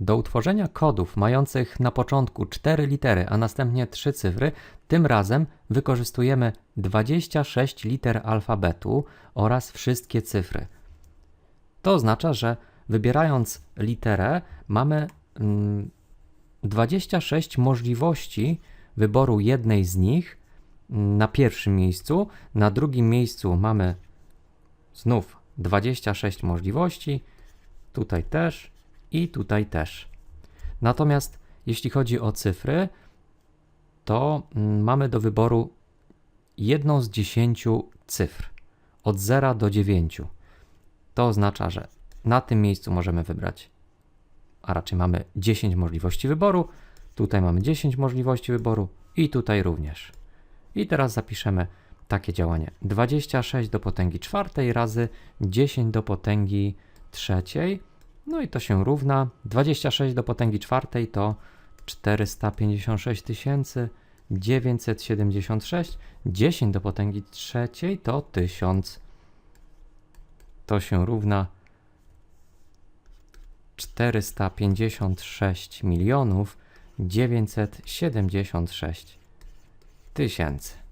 Do utworzenia kodów mających na początku 4 litery, a następnie 3 cyfry, tym razem wykorzystujemy 26 liter alfabetu oraz wszystkie cyfry. To oznacza, że wybierając literę mamy mm, 26 możliwości wyboru jednej z nich mm, na pierwszym miejscu. Na drugim miejscu mamy znów 26 możliwości, tutaj też i tutaj też. Natomiast jeśli chodzi o cyfry, to mm, mamy do wyboru jedną z 10 cyfr od 0 do 9. To oznacza, że na tym miejscu możemy wybrać, a raczej mamy 10 możliwości wyboru, tutaj mamy 10 możliwości wyboru i tutaj również. I teraz zapiszemy takie działanie. 26 do potęgi czwartej razy 10 do potęgi trzeciej. No i to się równa. 26 do potęgi czwartej to 456 976. 10 do potęgi trzeciej to 1000. To się równa 456 milionów 976 tysięcy.